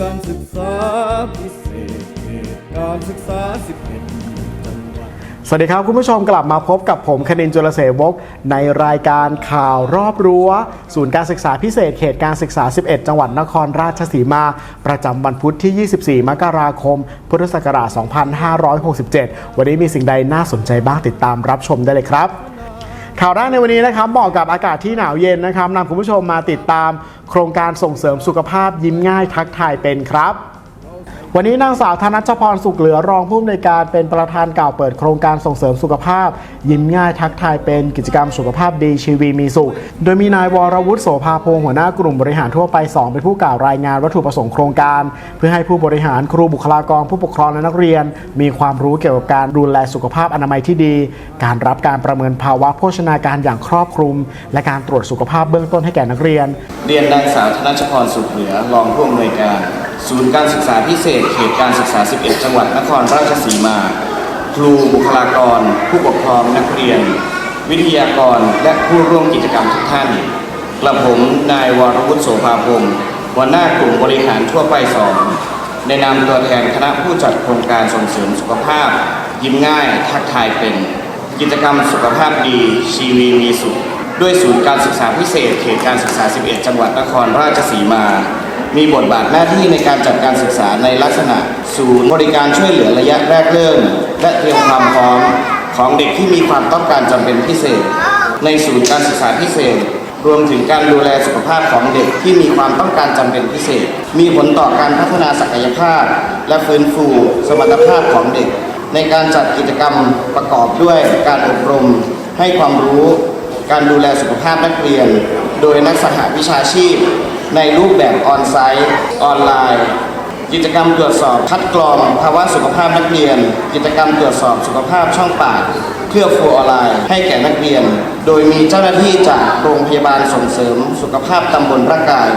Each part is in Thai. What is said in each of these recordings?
การศึกษาพิเศษเขตการศึกษา 11จังหวัด สวัสดีครับคุณผู้ชมกลับมาพบกับผมคณินจุลเสวกในรายการข่าวรอบรั้ว ศูนย์การศึกษาพิเศษเขตการศึกษา 11 จังหวัดนครราชสีมา ประจำวันพุธที่ 24 มกราคม พุทธศักราช 2567 วันนี้มีสิ่งใดน่าสนใจบ้างติดตามรับชมได้เลยครับ ข่าวแรกในวันนี้นะครับเหมาะกับอากาศที่หนาวเย็นนะครับนำคุณผู้ชมมาติดตามโครงการส่งเสริมสุขภาพยิ้มง่ายทักทายเป็นครับ วันนี้นางสาวธนัชพรสุขเหลือรองผู้อำนวยการเป็นประธานกล่าวเปิดโครงการส่งเสริมสุขภาพ ยิ้มง่ายทักทายเป็นกิจกรรมสุขภาพดีชีวีมีสุข โดยมีนายวรวุฒิโสภาพงศ์หัวหน้ากลุ่มบริหารทั่วไป 2 เป็นผู้กล่าวรายงานวัตถุประสงค์โครงการ เพื่อให้ผู้บริหารครูบุคลากรผู้ปกครองและนักเรียน มีความรู้เกี่ยวกับการดูแลสุขภาพอนามัยที่ดี การรับการประเมินภาวะโภชนาการอย่างครอบคลุม และการตรวจสุขภาพเบื้องต้นให้แก่นักเรียน เรียนนางสาวธนัชพรสุขเหลือรองผู้อำนวยการ ศูนย์การศึกษาพิเศษ เขตการศึกษา 11 จังหวัดนครราชสีมา ครูบุคลากร ผู้ปกครองนักเรียน วิทยากรและผู้ร่วมกิจกรรมทุกท่านกระผมนายวรวุฒิโสภาพงศ์หัวหน้ากลุ่มบริหารทั่วไปสองในนามตัวแทนคณะผู้จัดโครงการส่งเสริมสุขภาพ ยิ้มง่าย ทักทายเป็น กิจกรรมสุขภาพดีชีวีมีสุข ด้วยศูนย์การศึกษาพิเศษ เขตการศึกษา 11 จังหวัดนครราชสีมา มีบทบาทหน้าที่ในการจัดการศึกษาในลักษณะ ศูนย์บริการช่วยเหลือระยะแรกเริ่ม และเตรียมความพร้อมของเด็กที่มีความต้องการจำเป็นพิเศษ ในศูนย์การศึกษาพิเศษ รวมถึงการดูแลสุขภาพของเด็กที่มีความต้องการจำเป็นพิเศษ มีผลต่อการพัฒนาศักยภาพ และฟื้นฟูสมรรถภาพของเด็ก ในการจัดกิจกรรมประกอบด้วยการอบรมให้ความรู้ การดูแลสุขภาพนักเรียน โดยนักสหวิชาชีพ ในรูปแบบออนไซต์ออนไลน์ กิจกรรมตรวจสอบคัดกรองภาวะสุขภาพนักเรียน กิจกรรมตรวจสอบสุขภาพช่องปากเพื่อฟูออนไลน์ให้แก่นักเรียน โดยมีเจ้าหน้าที่จากโรงพยาบาลส่งเสริมสุขภาพตำบลพระกาย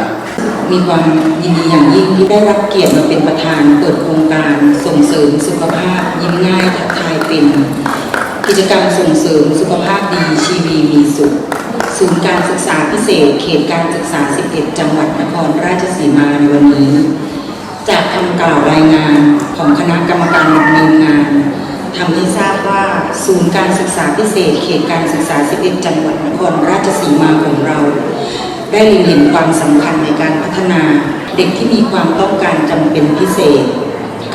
มีความยินดีอย่างยิ่งที่ได้รับเกียรติมาเป็นประธานเปิดโครงการส่งเสริมสุขภาพยิ้มง่ายทักทายเป็น กิจกรรมส่งเสริมสุขภาพดีชีวีมีสุขศูนย์การศึกษาพิเศษ เขตการศึกษา 11 จังหวัดนครราชสีมาในวันนี้ จากคำกล่าวรายงานของคณะกรรมการดำเนินงานทำให้ทราบว่าศูนย์การศึกษาพิเศษ เขตการศึกษา 11 จังหวัดนครราชสีมาของเรา ได้เล็งเห็นความสำคัญในการพัฒนา เด็กที่มีความต้องการจำเป็นพิเศษ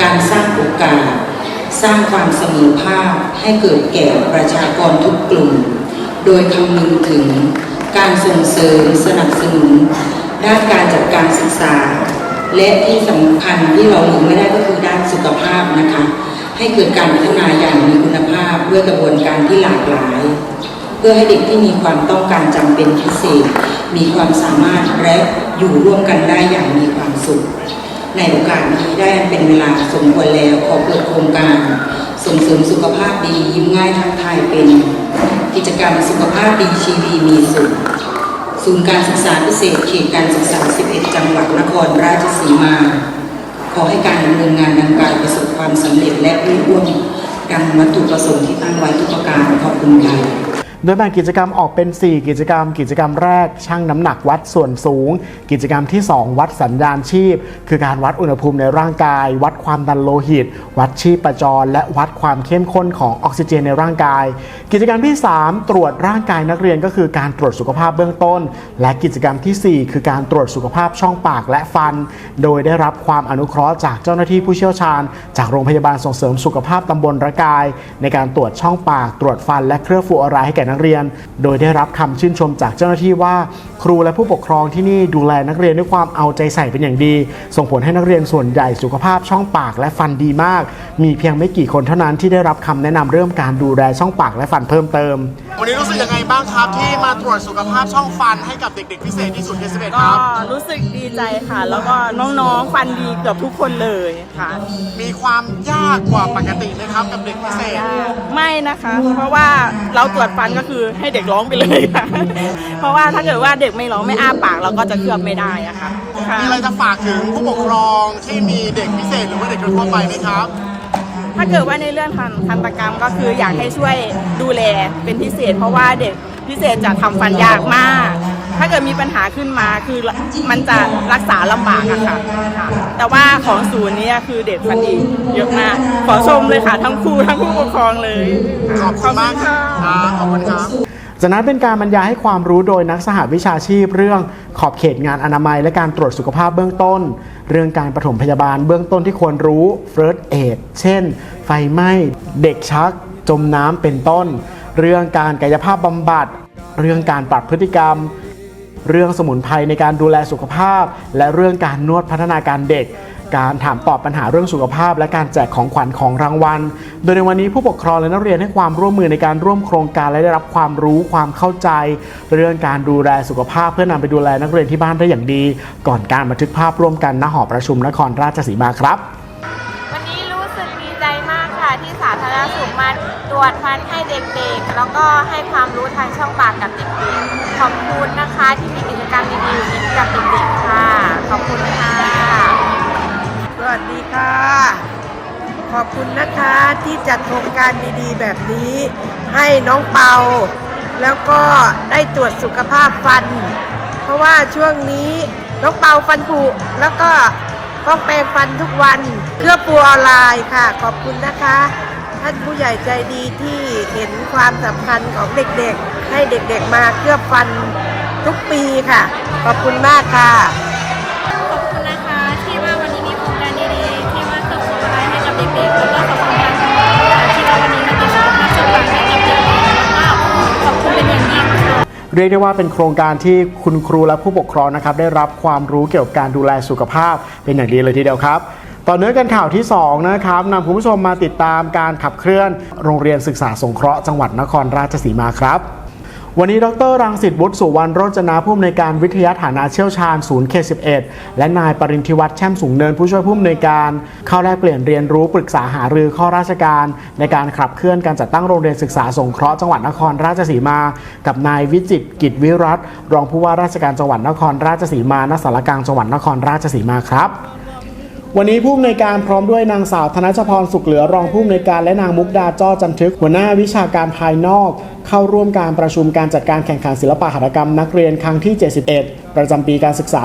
การสร้างโอกาส สร้างความเสมอภาคให้เกิดแก่ประชากรทุกกลุ่ม โดยคำนึงถึงการส่งเสริมสนับสนุน ด้านการจัดการศึกษา และที่สำคัญที่เราลืมไม่ได้ก็คือด้านสุขภาพนะคะ ให้เกิดการพัฒนาอย่างมีคุณภาพด้วยกระบวนการที่หลากหลาย เพื่อให้เด็กที่มีความต้องการจำเป็นพิเศษ มีความสามารถและอยู่ร่วมกันได้อย่างมีความสุข ในโอกาสนี้ได้เป็นเวลาสมควรแล้วขอเปิดโครงการ ส่งเสริมสุขภาพดียิ้มง่ายทักทยเป็น กิจกรรมสุขภาพดีชีวีมีสุขศูนย์การศึกษาพิเศษเขตการศึกษา 11 จังหวัดนครราชสีมา ขอให้การดำเนินงานดังกล่าวประสบความสำเร็จและรุ่งร่วงดังวัตถุประสงค์ที่ตั้งไว้ทุกประการขอบคุณค่ะ โดยแบ่งกิจกรรมออกเป็น 4 กิจกรรม กิจกรรมแรกชั่งน้ำหนักวัดส่วนสูง กิจกรรมที่ 2 วัดสัญญาณชีพ คือการวัดอุณหภูมิในร่างกาย วัดความดันโลหิต วัดชีพประจร และวัดความเข้มข้นของออกซิเจนในร่างกาย กิจกรรมที่ 3 ตรวจร่างกายนักเรียนก็คือการตรวจสุขภาพเบื้องต้น และกิจกรรมทีสี่ 4 คือการตรวจสุขภาพช่องปากและฟัน โดยได้รับความอนุเคราะห์จากเจ้าหน้าที่ผู้เชี่ยวชาญ จากโรงพยาบาลส่งเสริมสุขภาพตำบลระกาย ในการตรวจช่องปาก ตรวจฟันและเครื่องฟูออไรด์ให้แก่นักเรียน โดยได้รับคำชื่นชมจากเจ้าหน้าที่ว่า ครูและผู้ปกครองที่นี่ดูแลนักเรียนด้วยความเอาใจใส่เป็นอย่างดี ส่งผลให้นักเรียนส่วนใหญ่สุขภาพช่องปากและฟันดีมาก มีเพียงไม่กี่คนเท่านั้นที่ได้รับคำแนะนำเรื่องการดูแลช่องปากและฟันเพิ่มเติม วันนี้รู้สึกยังไงบ้างครับที่มาตรวจสุขภาพช่องฟันให้กับเด็กๆพิเศษที่ศูนย์เอสเคก็รับ รู้สึกดีใจค่ะ แล้วก็น้องๆฟันดีเกือบทุกคนเลยค่ะ มีความยากกว่าปกติไหมครับกับเด็กพิเศษ ไม่นะคะ เพราะว่าเราตรวจฟันก็คือให้เด็กร้องไปเลยค่ะ เพราะว่าถ้าเกิดว่าเด็กไม่ร้องไม่อ้าปากเราก็จะเคลือบไม่ได้อะค่ะค่ะมีอะไรจะฝากถึงผู้ปกครองที่มีเด็กพิเศษหรือว่าเด็กทั่วไปไหมครับ ถ้าเกิดว่าในเรื่องทันทันตกรรมก็คืออยากให้ช่วยดูแลเป็นพิเศษ เพราะว่าเด็กพิเศษจะทำฟันยากมาก ถ้าเกิดมีปัญหาขึ้นมาคือมันจะรักษาลำบากอะค่ะค่ะแต่ว่าของศูนย์เนี้คือเด็กฟันดีเยอะมาก ขอชมเลยค่ะ ทั้งครูทั้งผู้ปกครองเลยขอบคุณมากค่ะขอบคุณครับจากนั้นเป็นการบรรยายให้ความรู้โดยนักสหวิชาชีพ เรื่องขอบเขตงานอนามัย และการตรวจสุขภาพเบื้องต้น เรื่องการปฐมพยาบาลเบื้องต้นที่ควรรู้ First Aid เช่น ไฟไหม้เด็กชัก จมน้ำเป็นต้น เรื่องการกายภาพบำบัด เรื่องการปรับพฤติกรรม เรื่องสมุนไพรในการดูแลสุขภาพ และเรื่องการนวดพัฒนาการเด็ก การถามตอบปัญหาเรื่องสุขภาพ และการแจกของขวัญของรางวัล โดยในวันนี้ผู้ปกครองและนักเรียนให้ความร่วมมือในการร่วมโครงการและได้รับความรู้ความเข้าใจ เรื่องการดูแลสุขภาพ เพื่อนำไปดูแลนักเรียนที่บ้านได้อย่างดี ก่อนการบันทึกภาพร่วมกันณหอประชุมนครราชสีมาครับ วจฟันให้เด็กๆ แล้วก็ให้ความรู้ทางช่องปากกับเด็กๆ ขอบคุณนะคะที่มีกิจกรรมดีๆอย่างนี้กับเด็กๆค่ะ ขอบคุณค่ะ สวัสดีค่ะ ขอบคุณนะคะที่จัดโครงการดีๆ แบบนี้ ให้น้องเปา แล้วก็ได้ตรวจสุขภาพฟัน เพราะว่าช่วงนี้น้องเปาฟันผุแล้วก็ต้องแปรงฟันทุกวันเครื่อปูออนไลน์ค่ะ ขอบคุณนะคะานผู้ใหญ่ใจดีที่เห็นความสำคัญของเด็กๆ ให้เด็กๆมาเคลือบฟันทุกปีค่ะ ขอบคุณมากค่ะขอบคุณนะคะที่ว่าวันนี้มีโครงการดีๆ ที่ว่าเกิดสุขภาพให้กับเด็กๆแล้วก็ขอบคุณทางทางที่ว่าวันนี้มาติดสุขภาพช่องปากให้กับเด็กๆแล้วก็ขอบคุณเป็นอย่างยิ่งค่ะเรียกได้ว่าเป็นโครงการที่คุณครูและผู้ปกครองนะครับได้รับความรู้เกี่ยวกับการดูแลสุขภาพเป็นอย่างดีเลยทีเดียวครับ ต่อเนื่องกันข่าวที่2นะครับนำคุณผู้ชมมาติดตามการขับเคลื่อนโรงเรียนศึกษาสงเคราะห์จังหวัดนครราชสีมาครับวันนี้ดรรังสิตบุตรสุวรรณโรจนาผู้อำนวยการวิทยาฐานะเชี่ยวชาญศูนย์เค11และนายปรินทิวัฒน์แช่มสูงเนินผู้ช่วยผู้อำนวยการ เข้าแลกเปลี่ยนเรียนรู้ปรึกษาหารือข้อราชการ ในการขับเคลื่อนการจัดตั้งโรงเรียนศึกษาสงเคราะห์จังหวัดนครราชสีมา กับนายวิจิตกิจวิรัตรองผู้ว่าราชการจังหวัดนครราชสีมาณสารกลางจังหวัดนครราชสีมาครับ วันนี้ผู้อำนวยการพร้อมด้วยนางสาวธนชพรสุขเหลือรองผู้อำนวยการและนางมุกดาจ้อจันทึก หัวหน้าวิชาการภายนอก เข้าร่วมการประชุมการจัดการแข่งขันศิลปะหัตถกรรมนักเรียนครั้งที่ 71 ประจำปีการศึกษา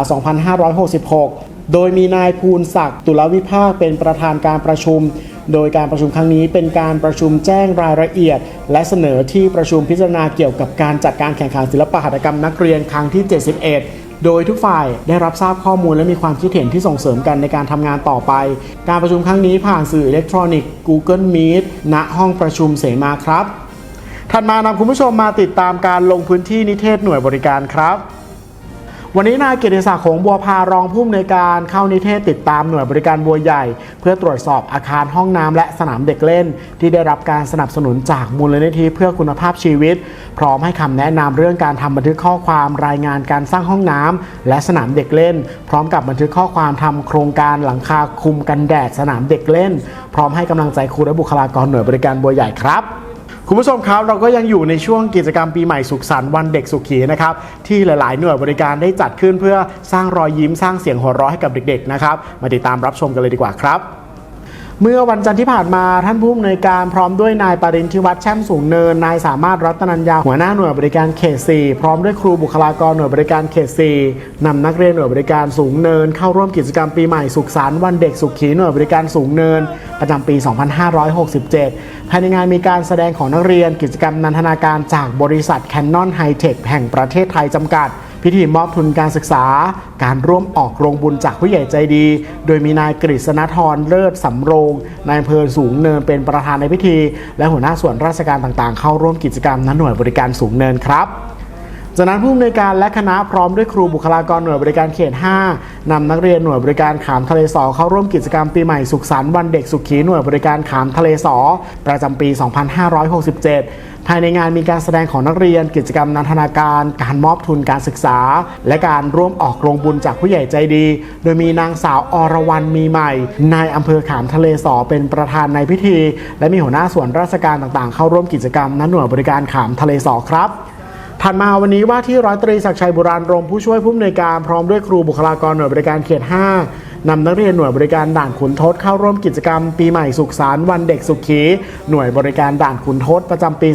2566 โดยมีนายภูลศักดิ์ตุลวิภาคเป็นประธานการประชุมโดยการประชุมครั้งนี้เป็นการประชุมแจ้งรายละเอียด และเสนอที่ประชุมพิจารณาเกี่ยวกับการจัดการแข่งขันศิลปะหัตถกรรมนักเรียนครั้งที่ 71 โดยทุกฝ่ายได้รับทราบข้อมูลและมีความคิดเห็นที่ส่งเสริมกันในการทำงานต่อไป การประชุมครั้งนี้ผ่านสื่ออิเล็กทรอนิกส์ Google Meet ณห้องประชุมเสมาครับถัดมานำคุณผู้ชมมาติดตามการลงพื้นที่นิเทศหน่วยบริการครับ วันนี้นายเกียรติศักดิ์หงบัวพารองผู้อำนวยการเข้านิเทศติดตามหน่วยบริการบัวใหญ่ เพื่อตรวจสอบอาคารห้องน้ำและสนามเด็กเล่น ที่ได้รับการสนับสนุนจากมูลนิธิเพื่อคุณภาพชีวิต พร้อมให้คำแนะนำเรื่องการทำบันทึกข้อความรายงานการสร้างห้องน้ำและสนามเด็กเล่น พร้อมกับบันทึกข้อความทำโครงการหลังคาคลุมกันแดดสนามเด็กเล่น พร้อมให้กำลังใจครูและบุคลากรหน่วยบริการบัวใหญ่ครับ คุณผู้ชมครับเราก็ยังอยู่ในช่วงกิจกรรมปีใหม่สุขสันต์วันเด็กสุขีนะครับที่หลาย ๆ หน่วยบริการได้จัดขึ้นเพื่อสร้างรอยยิ้มสร้างเสียงหัวเราะให้กับเด็ก ๆ นะครับ มาติดตามรับชมกันเลยดีกว่าครับ เมื่อวันจันทร์ที่ผ่านมาท่านผู้อำนวยการพร้อมด้วยนายปรินทิวัฒน์แช่มสูงเนินนายสามารถรัตนัญญาหัวหน้าหน่วยบริการเขต4พร้อมด้วยครูบุคลากรหน่วยบริการเขต4นำนักเรียนหน่วยบริการสูงเนิน เข้าร่วมกิจกรรมปีใหม่สุขสันต์วันเด็กสุขีหน่วยบริการสูงเนิน ประจำปี 2567 ภายในงานมีการแสดงของนักเรียนกิจกรรมนันทนาการจากบริษัท Canon High Tech แห่งประเทศไทยจำกัด พิธีมอบทุนการศึกษา การร่วมออกโรงบุญจากผู้ใหญ่ใจดี โดยมีนายกฤษณธรเลิศสำโรงนายอำเภอสูงเนินเป็นประธานในพิธี และหัวหน้าส่วนราชการต่างๆ เข้าร่วมกิจกรรมณหน่วยบริการสูงเนินครับ จากนั้นผู้อำนวยการและคณะพร้อมด้วยครูบุคลากรหน่วยบริการเขต 5 นำนักเรียนหน่วยบริการขามทะเลสอเข้าร่วมกิจกรรมปีใหม่สุขสันต์วันเด็กสุขีหน่วยบริการขามทะเลสอประจำปี 2567 ภายในงานมีการแสดงของนักเรียน กิจกรรมนันทนาการ การมอบทุนการศึกษา และการร่วมออกโรงบุญจากผู้ใหญ่ใจดี โดยมีนางสาวอรวรรณมีใหม่นายอำเภอขามทะเลสอเป็นประธานในพิธี และมีหัวหน้าส่วนราชการต่างๆ เข้าร่วมกิจกรรมณหน่วยบริการขามทะเลสอครับ ถัดมาวันนี้ว่าที่ร้อยตรีศักชัยบุราณรมผู้ช่วยผู้อำนวยการพร้อมด้วยครูบุคลากรหน่วยบริการเขต 5 นำนักเรียนหน่วยบริการด่านขุนทดเข้าร่วมกิจกรรมปีใหม่สุขสันต์วันเด็กสุขี หน่วยบริการด่านขุนทดประจำปี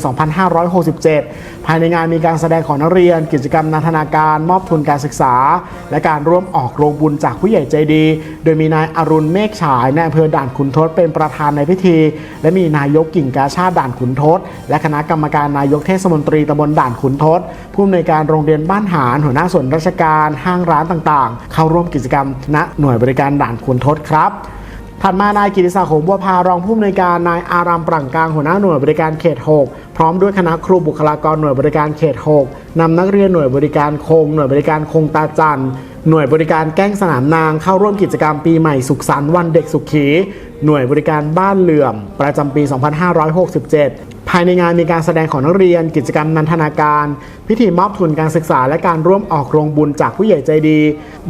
2567 ภายในงานมีการแสดงของนักเรียน กิจกรรมนันทนาการมอบทุนการศึกษา และการร่วมออกโรงบุญจากผู้ใหญ่ใจดี โดยมีนายอรุณเมฆฉายในอำเภอด่านขุนทดเป็นประธานในพิธี และมีนายกกิ่งกาชาติด่านขุนทดและคณะกรรมการนายกเทศมนตรีตำบลด่านขุนทดผู้อำนวยการโรงเรียนบ้านหานหัวหน้าส่วนราชการห้างร้านต่างๆ เข้าร่วมกิจกรรมณหน่วยบริการการด่านขุนทดครับถัดมานายกิติศักดิ์หงบัวพารองผู้อำนวยการนายอารามปรั่งกลางหัวหน้าหน่วยบริการเขต 6 พร้อมด้วยคณะครูบุคลากรหน่วยบริการเขต 6นำนักเรียนหน่วยบริการคง หน่วยบริการคงตาจันหน่วยบริการแก้งสนามนางเข้าร่วมกิจกรรมปีใหม่สุขสันต์วันเด็กสุขี หน่วยบริการบ้านเหลื่อม ประจำปี 2567 ภายในงานมีการแสดงของนักเรียน กิจกรรมนันทนาการ พิธีมอบทุนการศึกษา และการร่วมออกโรงบุญจากผู้ใหญ่ใจดี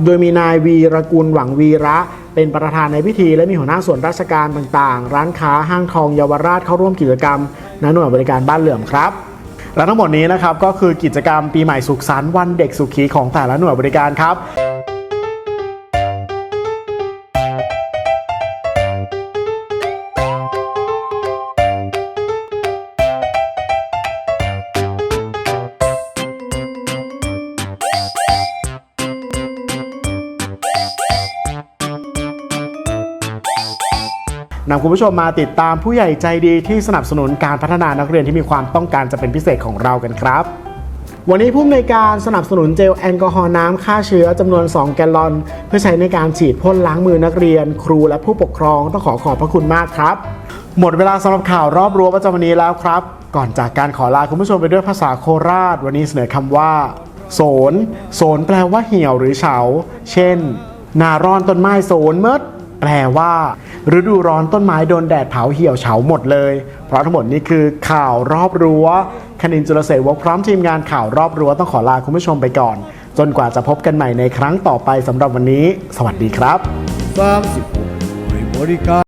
โดยมีนายวีรกุลหวังวีระ เป็นประธานในพิธี และมีหัวหน้าส่วนราชการต่างๆ ร้านค้าห้างทองเยาวราชเข้าร่วมกิจกรรมณหน่วยบริการบ้านเหลื่อมครับและทั้งหมดนี้นะครับก็คือกิจกรรมปีใหม่สุขสันต์วันเด็กสุขีของแต่ละหน่วยบริการครับ นำคุณผู้ชมมาติดตามผู้ใหญ่ใจดีที่สนับสนุนการพัฒนานักเรียนที่มีความต้องการจะเป็นพิเศษของเรากันครับ วันนี้ผู้อำนวยการสนับสนุนเจลแอลกอฮอล์น้ำฆ่าเชื้อจำนวน 2 แกลลอน เพื่อใช้ในการฉีดพ่นล้างมือนักเรียน ครูและผู้ปกครองต้องขอขอบพระคุณมากครับ หมดเวลาสำหรับข่าวรอบรั้วประจำวันนี้แล้วครับ ก่อนจากการขอลาคุณผู้ชมไปด้วยภาษาโคราช วันนี้เสนอคำว่าโสนโสนแปลว่าเหี่ยวหรือเฉา เช่น นาร้อนต้นไม้โสนเมด แปลว่า ฤดูร้อนต้นไม้โดนแดดเผาเหี่ยวเฉาหมดเลย เพราะทั้งหมดนี้คือข่าวรอบรั้วคณินจุลเสวกพร้อมทีมงานข่าวรอบรั้วต้องขอลาคุณผู้ชมไปก่อน จนกว่าจะพบกันใหม่ในครั้งต่อไปสำหรับวันนี้ สวัสดีครับ36บริการ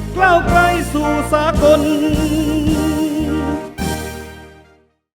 ก้าวไกลสู่สากล